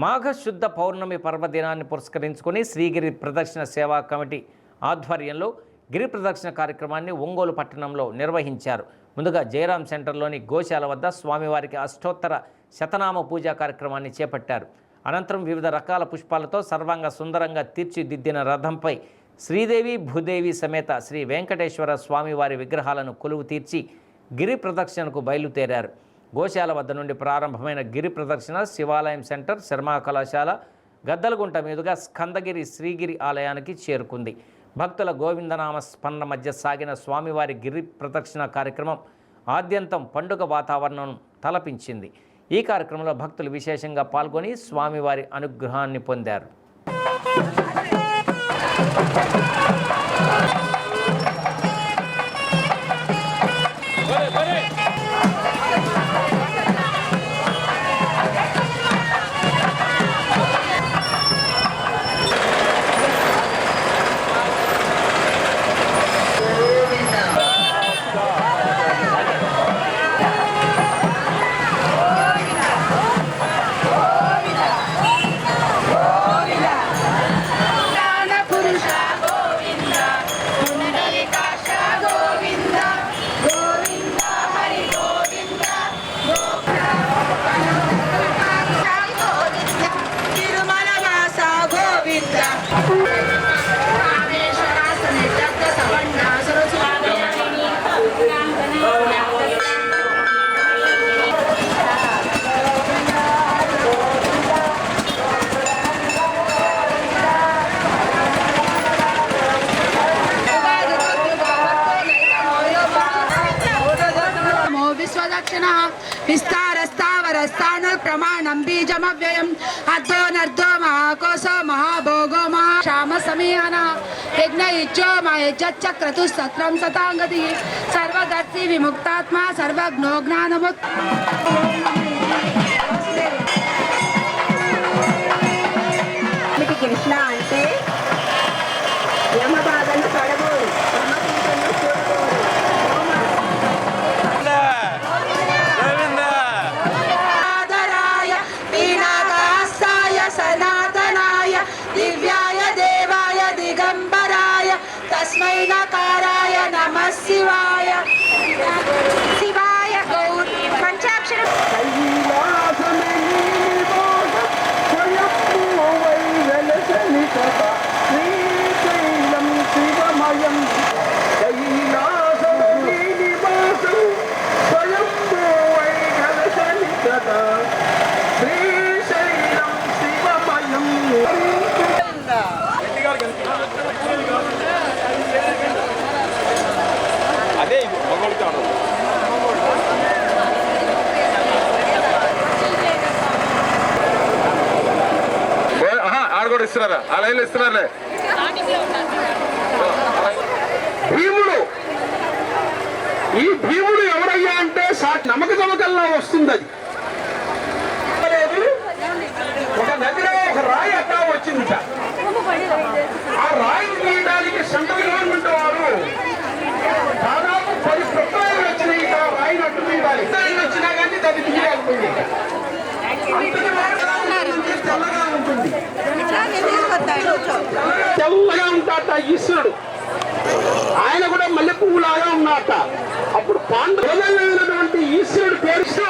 మాఘశుద్ధ పౌర్ణమి పర్వదినాన్ని పురస్కరించుకొని శ్రీగిరి ప్రదక్షిణ సేవా కమిటీ ఆధ్వర్యంలో గిరి ప్రదక్షిణ కార్యక్రమాన్ని ఒంగోలు పట్టణంలో నిర్వహించారు. ముందుగా జయరాం సెంటర్లోని గోశాల వద్ద స్వామివారికి అష్టోత్తర శతనామ పూజా కార్యక్రమాన్ని చేపట్టారు. అనంతరం వివిధ రకాల పుష్పాలతో సర్వాంగ సుందరంగా తీర్చిదిద్దిన రథంపై శ్రీదేవి భూదేవి సమేత శ్రీ వెంకటేశ్వర స్వామివారి విగ్రహాలను కొలువు తీర్చి గిరి ప్రదక్షిణకు బయలుదేరారు. గోశాల వద్ద నుండి ప్రారంభమైన గిరి ప్రదర్శన శివాలయం సెంటర్ శర్మా కళాశాల గద్దలగుంట మీదుగా స్కందగిరి శ్రీగిరి ఆలయానికి చేరుకుంది. భక్తుల గోవిందనామ స్పందన మధ్య సాగిన స్వామివారి గిరి ప్రదక్షిణ కార్యక్రమం ఆద్యంతం పండుగ వాతావరణం తలపించింది. ఈ కార్యక్రమంలో భక్తులు విశేషంగా పాల్గొని స్వామివారి అనుగ్రహాన్ని పొందారు. विस्तारस्तावरस्तान प्रमाणं बीजमव्ययम्। महाकोशो महाभोगो महाश्याम समीहनः। यज्ञ युज्यो मयज्जक्रतुः सर्वदर्शी विमुक्तात्मा सर्वज्ञो ज्ञानमुक्त శివాయ. శివాయ గౌర్ పంచాక్షర. అదే ఇస్తున్నారా? ఆ లైన్లో ఇస్తున్నారులే. భీముడు. ఈ భీముడు ఎవరయ్యా అంటే సాటి నమ్మక నమ్మకంలో వస్తుంది అది ఒక నదిలో ఒక రాయి అట్టా వచ్చిందిట. ఆ రాయిని తీయడానికి సెంట్రల్ గవర్నమెంట్ వారు దాదాపు పది ప్రొఫైల్ వచ్చినాయి ఆ రాయిని అట్టు తీయాలి ఇద్దరు వచ్చినా కానీ దాన్ని తీయకపోయింది అంతటి తెల్లగా ఉంటుంది. తెల్లగా ఉంటాట ఈశ్వరుడు. ఆయన కూడా మల్లె పువ్వులాగా ఉన్నాట అప్పుడు పాండవులైనటువంటి ఈశ్వరుడు పేరుస్తూ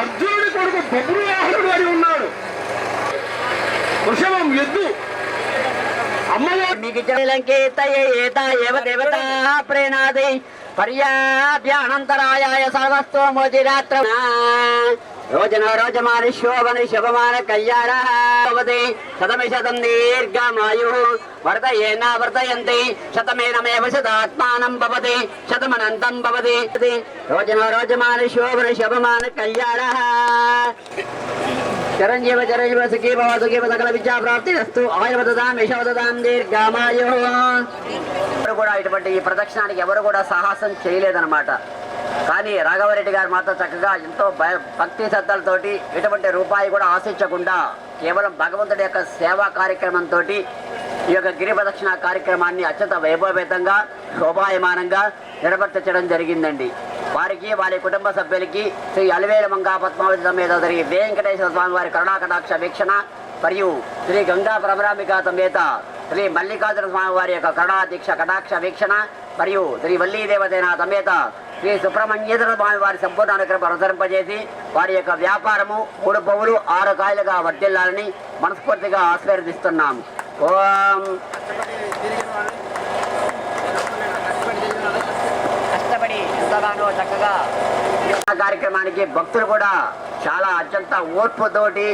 అర్జునుడి కొడుకు బబ్రువాహనుడు అని ఉన్నాడు. వృషభం ఎద్దు. అమ్మవారు లంకేతయ ఏత ఏవ దేవతా ప్రేణాది. పర్యాభ్యానంతరాయాయ సర్వస్తో రోజన రోజమాని శోభన శుభమాన కళ్యాణ భవతి. శతమి శతం దీర్ఘమాయు. వర్ధయేన వర్ధయంతి. శతమేనమేవ శతాత్మానం భవతి. శతమనంతం భవతి. రోజనో రోజమాని శోభన శుభమాన కళ్యాణ చిరంజీవ చిరంజీవ సుఖీ భవ సుఖీ సకల విద్యా ప్రాప్తి అస్తు ఆయుర్వదాం యశోదాం దీర్ఘమాయు. ఎవరు కూడా ఇటువంటి ఈ ప్రదక్షిణానికి ఎవరు కూడా సాహసం చేయలేదన్నమాట. కానీ రాఘవరెడ్డి గారు మాత్రం చక్కగా ఎంతో భయ భక్తి శ్రద్ధలతోటి ఎటువంటి రూపాయి కూడా ఆశించకుండా కేవలం భగవంతుడి యొక్క సేవా కార్యక్రమంతో ఈ యొక్క గిరి ప్రదక్షిణ కార్యక్రమాన్ని అత్యంత వైభవేతంగా శోభాయమానంగా నిర్వర్తించడం జరిగిందండి. వారికి వారి కుటుంబ సభ్యులకి శ్రీ అలివేల మంగా పద్మావతి సమేత శ్రీ వెంకటేశ్వర స్వామి వారి కరుణాకటాక్ష వీక్షణ మరియు శ్రీ గంగా ప్రభరామిక సమేత శ్రీ మల్లికార్జున స్వామి వారి యొక్క కరుణాదీక్ష కటాక్ష వీక్షణ మరియు శ్రీ వల్లీదేవతైన సమేత శ్రీ సుబ్రహ్మణ్యేశ్వర స్వామి వారి సంపూర్ణ అనుగ్రహం అనుసరింపజేసి వారి యొక్క వ్యాపారము మూడు పౌలు ఆరు కాయలుగా వర్తిల్లాలని మనస్ఫూర్తిగా ఆశీర్వదిస్తున్నాం ఓం. కష్టపడి ఎంతగానో చక్కగా కార్యక్రమానికి భక్తులు కూడా చాలా అత్యంత ఓర్పుతోటి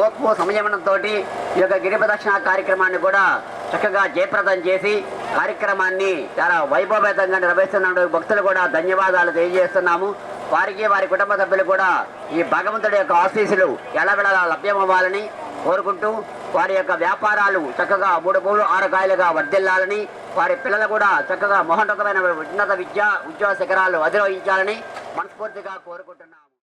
ఓర్పు సంయమనంతో ఈ యొక్క గిరి ప్రదక్షిణ కార్యక్రమాన్ని కూడా చక్కగా జయప్రదం చేసి కార్యక్రమాన్ని చాలా వైభవేతంగా నిర్వహిస్తున్నాడు భక్తులు కూడా ధన్యవాదాలు తెలియజేస్తున్నాము. వారికి వారి కుటుంబ సభ్యులు కూడా ఈ భగవంతుడి యొక్క ఆశీస్సులు ఎలవెళలా లభ్యమవ్వాలని కోరుకుంటూ వారి యొక్క వ్యాపారాలు చక్కగా మూడు మూడు ఆరు కాయలుగా వర్ధిల్లాలని వారి పిల్లలు కూడా చక్కగా మహోన్నతమైన ఉన్నత విద్య ఉద్యోగ శిఖరాలు అధిరోహించాలని మనస్ఫూర్తిగా కోరుకుంటున్నాం